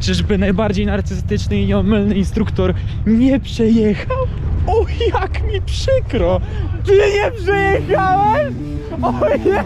Czyżby najbardziej narcystyczny i nieomylny instruktor nie przejechał? O, jak mi przykro! Ty nie przejechałeś? O ja!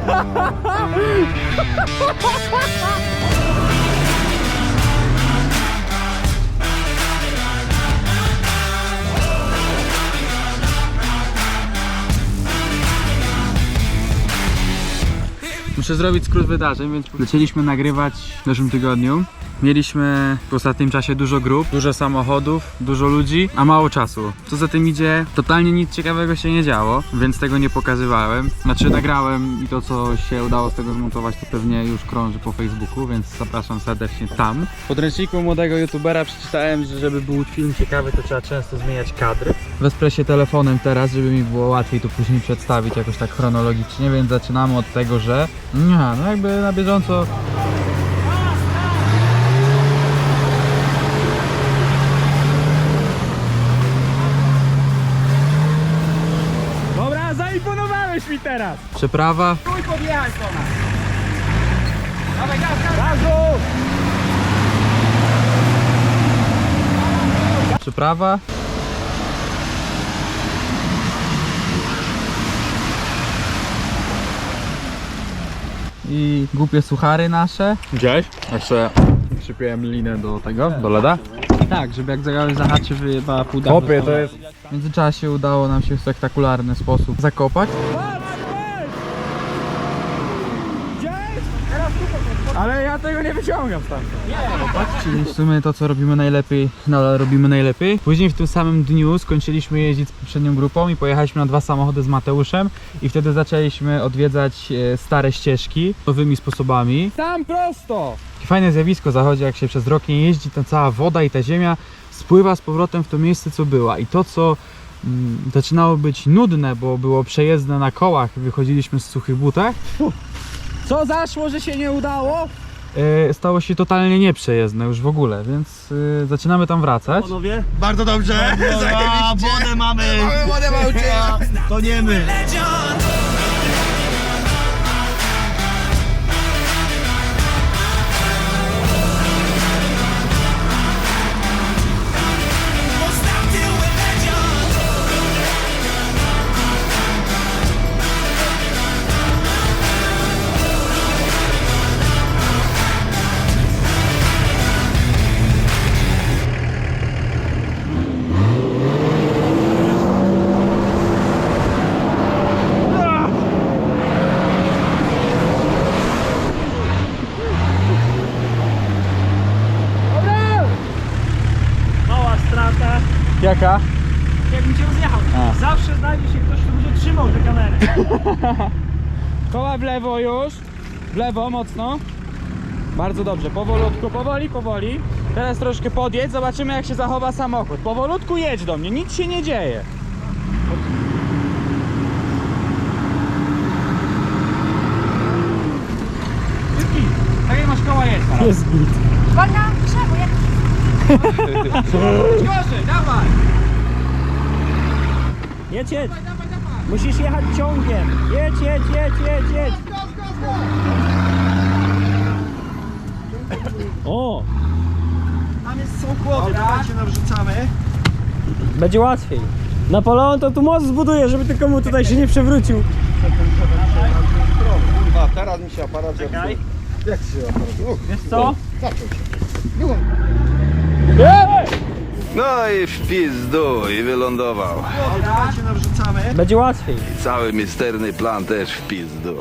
Muszę zrobić skrót wydarzeń, więc zaczęliśmy nagrywać w zeszłym tygodniu. Mieliśmy w ostatnim czasie dużo grup, dużo samochodów, dużo ludzi, a mało czasu. Co za tym idzie, totalnie nic ciekawego się nie działo, więc tego nie pokazywałem. Znaczy nagrałem i to co się udało z tego zmontować to pewnie już krąży po Facebooku, więc zapraszam serdecznie tam. W podręczniku młodego youtubera przeczytałem, że żeby był film ciekawy to trzeba często zmieniać kadry. Wesprę się telefonem teraz, żeby mi było łatwiej to później przedstawić jakoś tak chronologicznie, więc zaczynamy od tego, że nie, no jakby na bieżąco Dobra, zaimponowałeś mi teraz! przeprawa. Chuj podjechać do nas! Dawaj, gaz, gaz! Gazu! Przyprawa. I głupie suchary nasze. Gdzieś? Jeszcze przypiłem linę do tego, do leda. Tak, żeby jak zagałeś zahaczy wyjebała pół Chłopie, to jest... W międzyczasie udało nam się w spektakularny sposób zakopać. Ale ja tego nie wyciągam tam. Czyli w sumie to co robimy najlepiej, nadal robimy najlepiej. Później w tym samym dniu skończyliśmy jeździć z poprzednią grupą i pojechaliśmy na dwa samochody z Mateuszem i wtedy zaczęliśmy odwiedzać e, stare ścieżki nowymi sposobami. Tam prosto! Takie Fajne zjawisko zachodzi, jak się przez rok nie jeździ, ta cała woda i ta ziemia spływa z powrotem w to miejsce, co była. I to, co mm, zaczynało być nudne, bo było przejezdne na kołach, wychodziliśmy z suchych butach, Co zaszło, że się nie udało? e, stało się totalnie nieprzejezdne już w ogóle, więc e, zaczynamy tam wracać. Panowie? Bardzo dobrze, A, zajebiście. wodę mamy! Mamy wodę, małcie. To nie my! Jaka? Jakbym cię rozjechał. A. Zawsze znajdzie się ktoś, kto będzie trzymał tę kamerę. Koła w lewo już. W lewo mocno. Bardzo dobrze, powolutku, powoli, powoli. Teraz troszkę podjedź, zobaczymy jak się zachowa samochód. Powolutku jedź do mnie, nic się nie dzieje. Jest git. Tak jak masz koła jedź teraz. Jest git. Uwaga, Gorzej, dawaj! Jedź, jedź. Musisz jechać ciągiem. Jedź, jedź, jedź, jedź, jedź. O, Tam jest są kłody, dawajcie nawrzucamy. będzie łatwiej. Napoleon to tu most zbuduje, żeby tylko mu tutaj się nie przewrócił. Kurwa, teraz mi się aparat Czekaj. zepsuł. Jak się aparat? Wiesz co? zaczął się. No i w pizdu i wylądował. Będzie łatwiej. I cały misterny plan też w pizdu.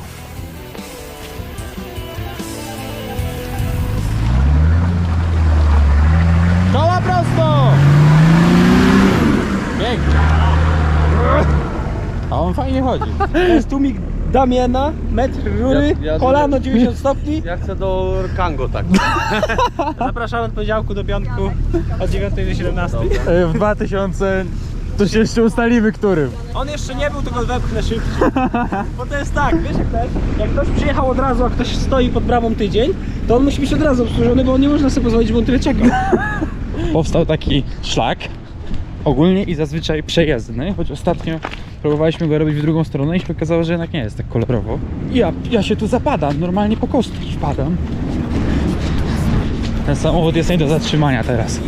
Koła prosto! Pięknie. A on fajnie chodzi. To jest tłumik Damiana, metr rury, Ja- ja- kolano 90 stopni. Ja chcę do Kango tak. Zapraszamy od poniedziałku do piątku od 9 do 17. W 2000... To się jeszcze ustalimy którym. On jeszcze nie był, tylko wepchnę szybciej. Bo to jest tak, wiesz jak to jest? Jak ktoś przyjechał od razu, a ktoś stoi pod bramą tydzień, to on musi być od razu obsłużony, bo nie można sobie pozwolić, żeby on tyle czekał. Powstał taki szlak, ogólnie i zazwyczaj przejezdny, choć ostatnio próbowaliśmy go robić w drugą stronę i się okazało, że jednak nie jest tak kolorowo. Ja, ja się tu zapadam, normalnie po kostki wpadam. Ten samochód jest nie do zatrzymania teraz.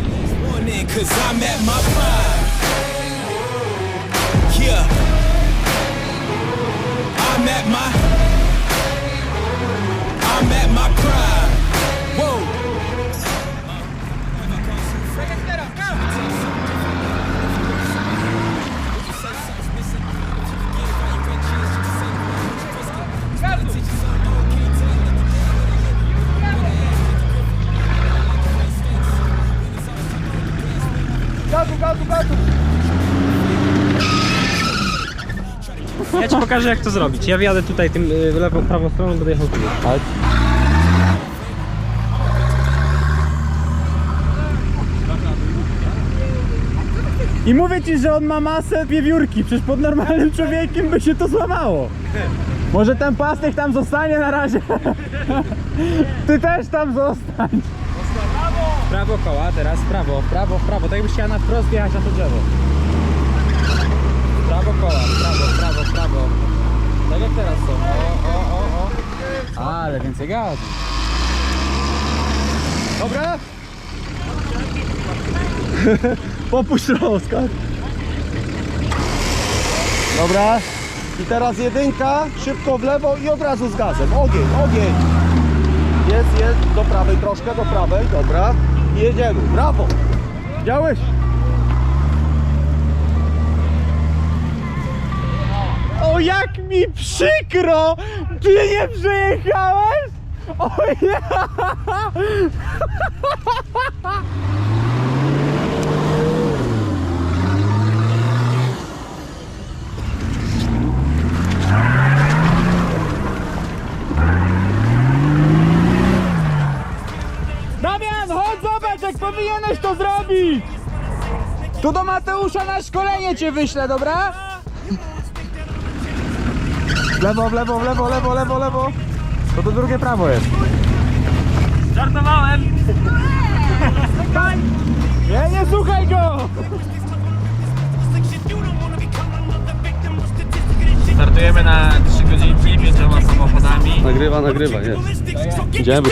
Pokażę jak to zrobić. Ja wjadę tutaj tym y, lewą, prawą stroną, będę jechał tu. I mówię ci, że on ma masę wiewiórki, przecież pod normalnym człowiekiem by się to złamało. Może ten pastek tam zostanie na razie. Ty też tam zostań. Prawo koła, teraz prawo, prawo, prawo. Tak jakbyś chciała na wprost wjechać na to drzewo. Prawo koła, prawo, prawo, prawo. Tak jak teraz są. O, o, o, o. Ale więcej gazu. Dobra? Popuść rozkaz. Dobra. I teraz jedynka, szybko w lewo i od razu z gazem. Ogień, ogień. Jest, jest, do prawej troszkę, do prawej, dobra. I jedziemy, brawo. Widziałeś? Jak mi przykro! Ty nie przejechałeś? O ja! Damian, chodź zobacz, jak powinieneś to zrobić! Tu do Mateusza na szkolenie cię wyślę, dobra? W lewo, w lewo, w lewo, lewo, lewo, lewo. To to drugie prawo jest. Żartowałem! Nie, nie słuchaj go! Startujemy na 3 godzinki pięcioma samochodami. Nagrywa, nagrywa, jest. Idziemy.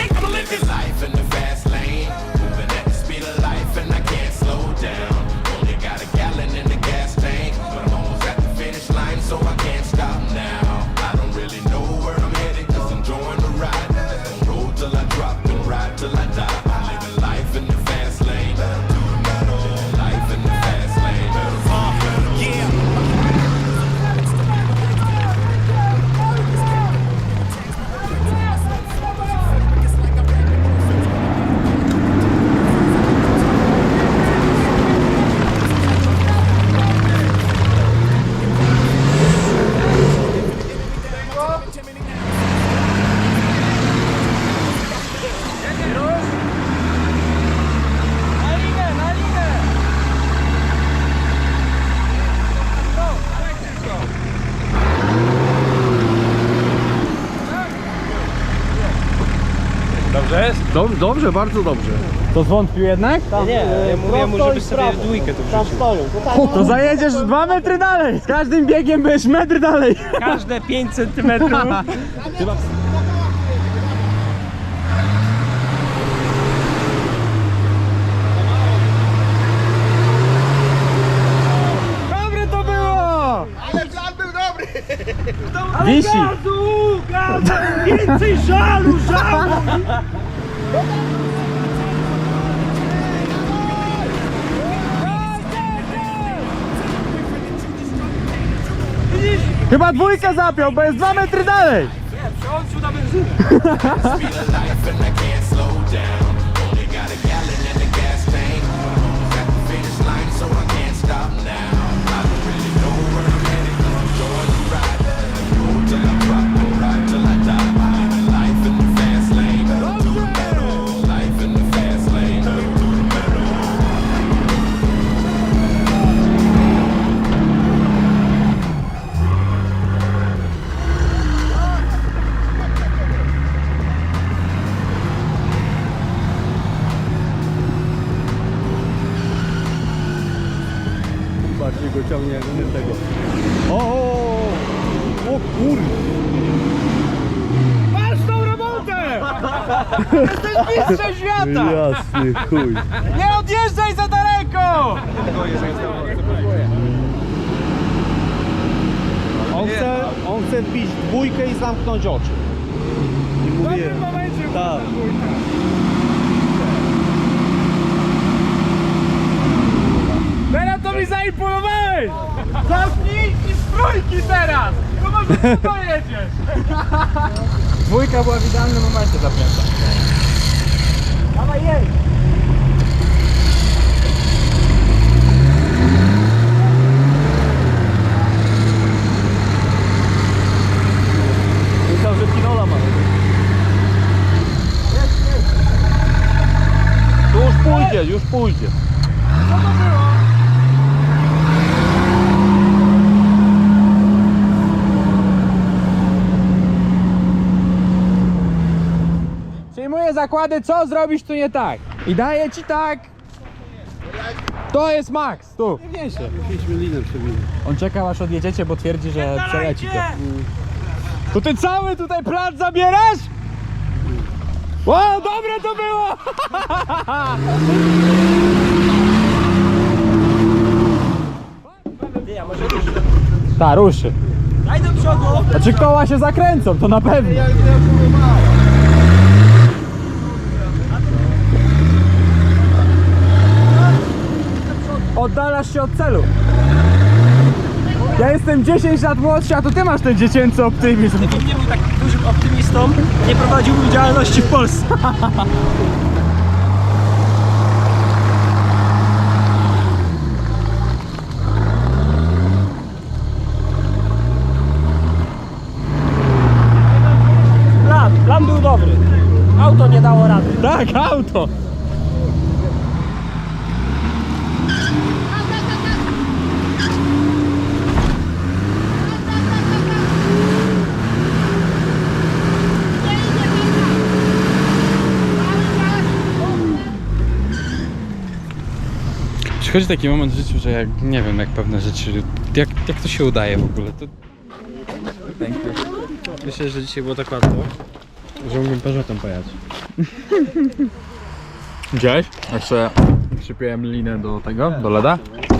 Dob- dobrze, bardzo dobrze. To zwątpił jednak? Nie, ja mówię mu, żeby sobie dwójkę tu wrzucił. To zajedziesz dwa metry dalej! Z każdym biegiem będziesz metr dalej! Każde 5 centymetrów. Dobre to było! Ale plan był dobry! Wisi! Więcej żalu, żalu! Chyba dwójkę zapiął, bo jest dwa metry dalej! Speed of life, and kur... Masz tą robotę! Mistrzem świata! Jasny chuj. Nie odjeżdżaj za daleko! On chce, on chce wbić dwójkę i zamknąć oczy. I mówię, tak. Teraz to mi zaimponowałeś! Zamknij i z trójki teraz! To może ty dojedziesz! Dwójka była w idealnym momencie zapięta. Dawaj jej! Myślał, że kinola ma. Tu już pójdzie, już pójdzie. Co zrobić tu nie tak. I daję ci tak. To jest max, tu. On czekał aż odjedziecie, bo twierdzi, że przeleci to. To ty cały tutaj plac zabierasz? O, dobre to było! Ta, ruszy. Daj do przodu! Znaczy koła się zakręcą, to na pewno. Oddalasz się od celu. Ja jestem 10 lat młodszy, a to ty masz ten dziecięcy optymizm. Gdybym nie był tak dużym optymistą, nie prowadziłbym działalności w Polsce. Plan, plan był dobry. Auto nie dało rady. Tak, auto. Przychodzi taki moment w życiu, że jak nie wiem jak pewne rzeczy, jak, jak to się udaje w ogóle, to Myślę, że dzisiaj było tak łatwo, że mógłbym Peugeotem pojechać. Widziałeś? Jeszcze przypiąłem linę do tego, do leda.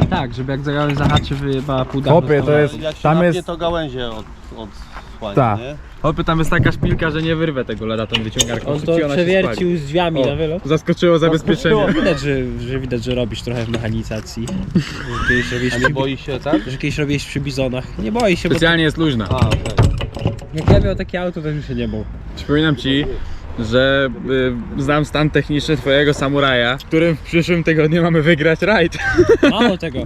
Tak, żeby jak zająłem zahaczy wyjebała pół dachu Chłopie, to jest, Jak się tam jest, to gałęzie od, od słania, Tak. nie? chłopie, tam jest taka szpilka, że nie wyrwę tego leda tą wyciągarką. On Szybciej to ona się przewiercił z drzwiami O, na wylot. Zaskoczyło zabezpieczenie. Widać, że, że widać, że robisz trochę w mechanizacji. Że Kiedyś robiłeś, A nie przy, boi się, tak? że kiedyś robiłeś przy bizonach. Nie boi się, bo Specjalnie jest luźna. A, okej. jak ja miał takie auto, to bym się nie bał. Przypominam ci, że y, znam stan techniczny twojego samuraja, w którym w przyszłym tygodniu mamy wygrać rajd. Mało tego.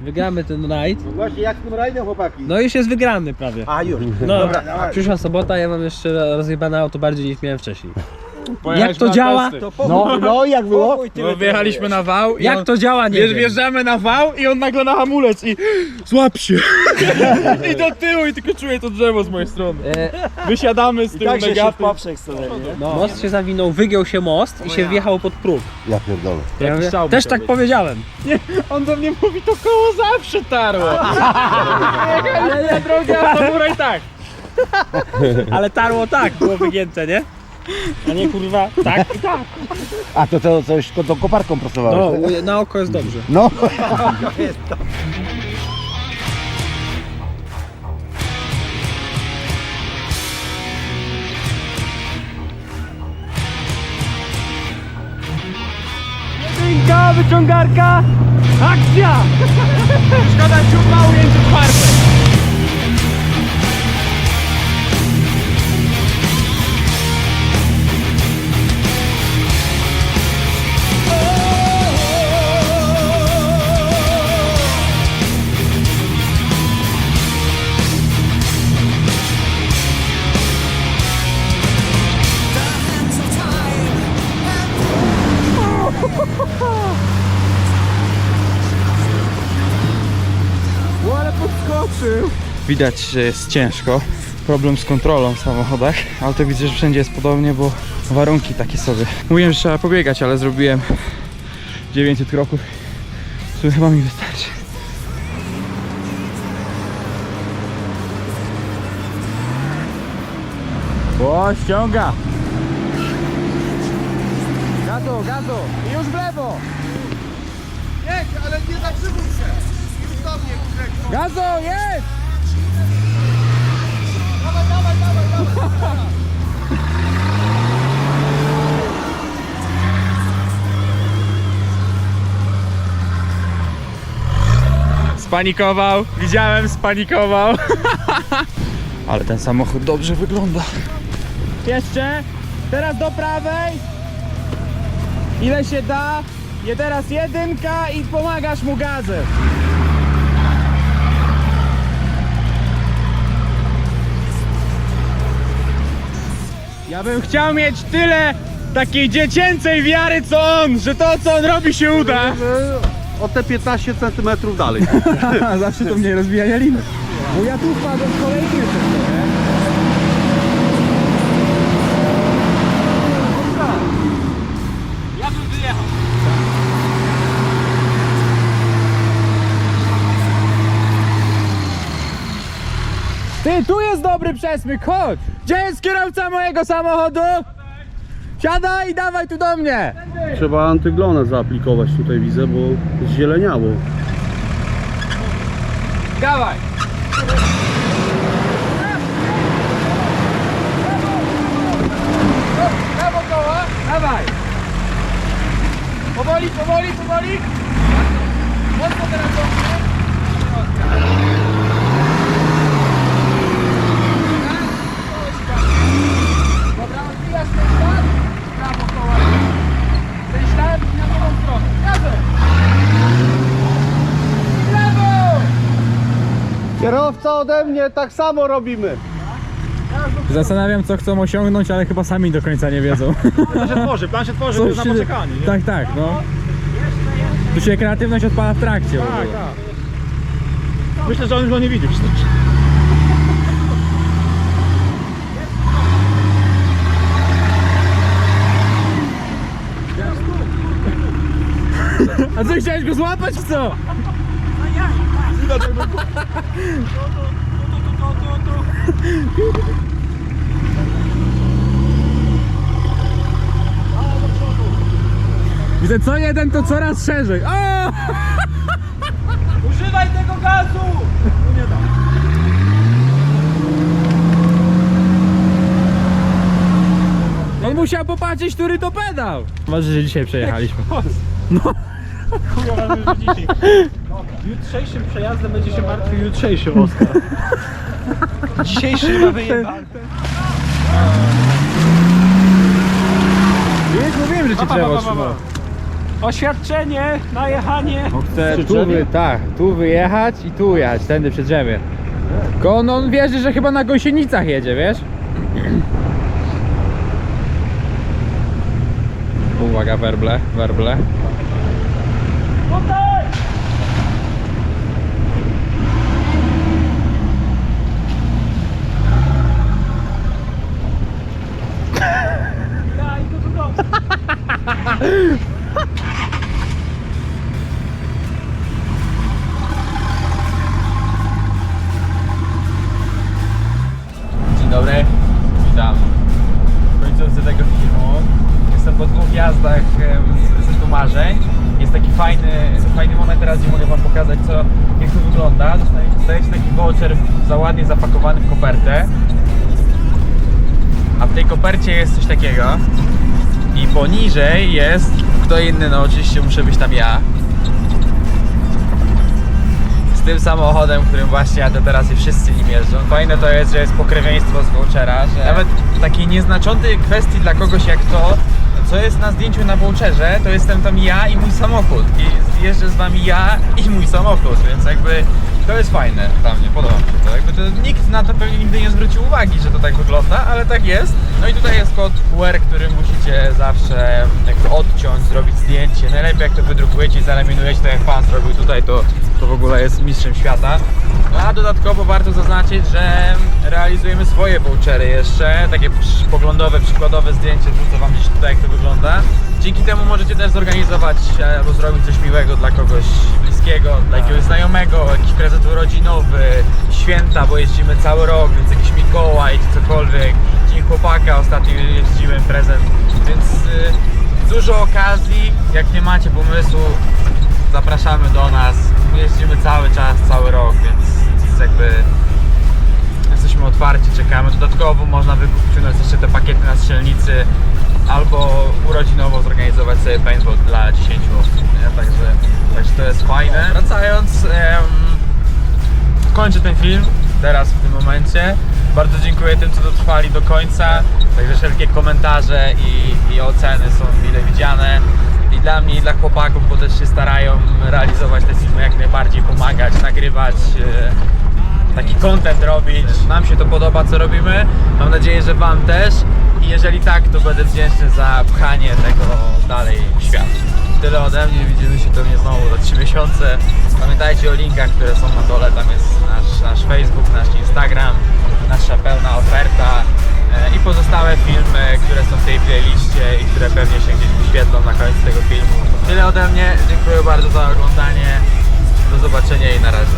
Wygramy ten rajd. Właśnie jak z tym rajdem chłopaki? No już jest wygrany prawie. A już. No, Dobra, dawaj. przyszła sobota, ja mam jeszcze rozjebane auto bardziej niż miałem wcześniej. Jak Pojechaliśmy to na działa? testy. No, no i jak było? Bo wjechaliśmy na wał i Jak on, to działa, nie wiesz, wiem. wjeżdżamy na wał i on nagle na hamulec i złap się. I do tyłu i tylko czuję to drzewo z mojej strony. E, Wysiadamy z tyłu Tak, się nie? no. Most się zawinął, wygiął się most i się wjechało pod próg. Ja pierdolę. Ja mówię, też tak być. powiedziałem. On do mnie mówi, to koło zawsze tarło. Ale na drogę, a samuraj tak. Ale tarło tak, było wygięte, nie? A nie kurwa, tak i tak. A to, to coś to koparką prostowałeś? No, tak? na oko jest dobrze. No. Jedynka, wyciągarka, akcja! Szkoda ciupa, ujęcie czwarte. Widać, że jest ciężko. Problem z kontrolą w samochodach, ale to widzę, że wszędzie jest podobnie, bo warunki takie sobie. Mówiłem, że trzeba pobiegać, ale zrobiłem 900 kroków. Tu chyba mi wystarczy. O, ściąga! gazu, gazu. I już w lewo. Jedź, ale nie zatrzymuj się. Już do mnie, Gazu, jedź! Dawaj, dawaj, dawaj, dawaj. Spanikował, widziałem, spanikował. Ale ten samochód dobrze wygląda. Jeszcze, teraz do prawej. Ile się da. I teraz jedynka i pomagasz mu gazem. Ja bym chciał mieć tyle takiej dziecięcej wiary co on, że to co on robi się uda. O te 15 cm dalej. Zawsze to mnie rozbijania liny. Bo ja tu wpadłem w to, nie? Ja bym wyjechał. Ty, tu jest dobry przesmyk, chodź! Gdzie jest kierowca mojego samochodu? Siadaj i dawaj tu do mnie! Trzeba antyglonę zaaplikować tutaj widzę, bo zzieleniało. Dawaj! Prawo koła, dawaj! Powoli, powoli, powoli! Mocno teraz do mnie. Dobra, odbijasz ten ślad, prawo koła. Ten ślad i na drugą stronę. Razem! I w lewo! Kierowca ode mnie, tak samo robimy. Zastanawiam co chcą osiągnąć, ale chyba sami do końca nie wiedzą. Plan się tworzy, plan się tworzy, to jest na się- poczekanie. nie? Tak, tak, no. Tu się kreatywność odpala w trakcie. w Tak, ogóle. tak. Myślę, że on już go nie widzi. A co, chciałeś go złapać czy co? Widzę co jeden to coraz szerzej. O! Używaj tego gazu! On musiał popatrzeć, który to pedał. Może, że dzisiaj przejechaliśmy. Chujowa dzisiaj. Jutrzejszym przejazdem będzie się martwił jutrzejszy Oskar. Dzisiejszy ma wyjebany. Już mówiłem, że cię trzeba. Oświadczenie na jechanie. Chcę tu, wy, tak, tu wyjechać i tu jechać, tędy przed drzemie. Tylko on, on wierzy, że chyba na gąsienicach jedzie, wiesz? Uwaga, werble, werble. Dzień za ładnie zapakowany w kopertę. A w tej kopercie jest coś takiego. I poniżej jest, kto inny, no oczywiście muszę być tam ja. z tym samochodem, którym właśnie jadę teraz i wszyscy nim jeżdżą. Fajne to jest, że jest pokrewieństwo z vouchera, że nawet takiej nieznaczącej kwestii dla kogoś jak to, co jest na zdjęciu na voucherze, to jestem tam ja i mój samochód. I jeżdżę z wami ja i mój samochód, więc jakby to jest fajne dla mnie, podoba mi się to. Jakby to nikt na to pewnie nigdy nie zwrócił uwagi, że to tak wygląda, ale tak jest. No i tutaj jest kod QR, który musicie zawsze jakby odciąć, zrobić zdjęcie. Najlepiej jak to wydrukujecie i zalaminujecie, tak jak pan zrobił tutaj, to, to w ogóle jest mistrzem świata. A dodatkowo warto zaznaczyć, że realizujemy swoje vouchery jeszcze, takie poglądowe, przykładowe zdjęcie, wrzucę wam gdzieś tutaj jak to wygląda. Dzięki temu możecie też zorganizować e, albo zrobić coś miłego dla kogoś bliskiego, dla jakiegoś znajomego, jakiś prezent urodzinowy, święta, bo jeździmy cały rok, więc jakiś Mikołaj czy cokolwiek. Dzień chłopaka ostatnio jeździłem prezent, więc y, Dużo okazji, jak nie macie pomysłu, zapraszamy do nas. My jeździmy cały czas, cały rok, więc jakby jesteśmy otwarci, czekamy. Dodatkowo można wykupić u nas jeszcze te pakiety na strzelnicy albo urodzinowo zorganizować sobie paintball dla 10 osób, nie? Także, także to jest fajne. Wracając, em, kończę ten film teraz w tym momencie. Bardzo dziękuję tym, co dotrwali do końca. Także wszelkie komentarze i, i oceny są mile widziane. I dla mnie, i dla chłopaków, bo też się starają realizować te filmy jak najbardziej, pomagać, nagrywać. e, taki content robić. Nam się to podoba, co robimy. Mam nadzieję, że Wam też. I jeżeli tak, to będę wdzięczny za pchanie tego dalej w świat. Tyle ode mnie, widzimy się pewnie znowu za 3 miesiące. Pamiętajcie o linkach, które są na dole, tam jest nasz, nasz Facebook, nasz Instagram, nasza pełna oferta E, i pozostałe filmy, które są w tej playliście i które pewnie się gdzieś wyświetlą na koniec tego filmu. Tyle ode mnie, dziękuję bardzo za oglądanie, do zobaczenia i na razie.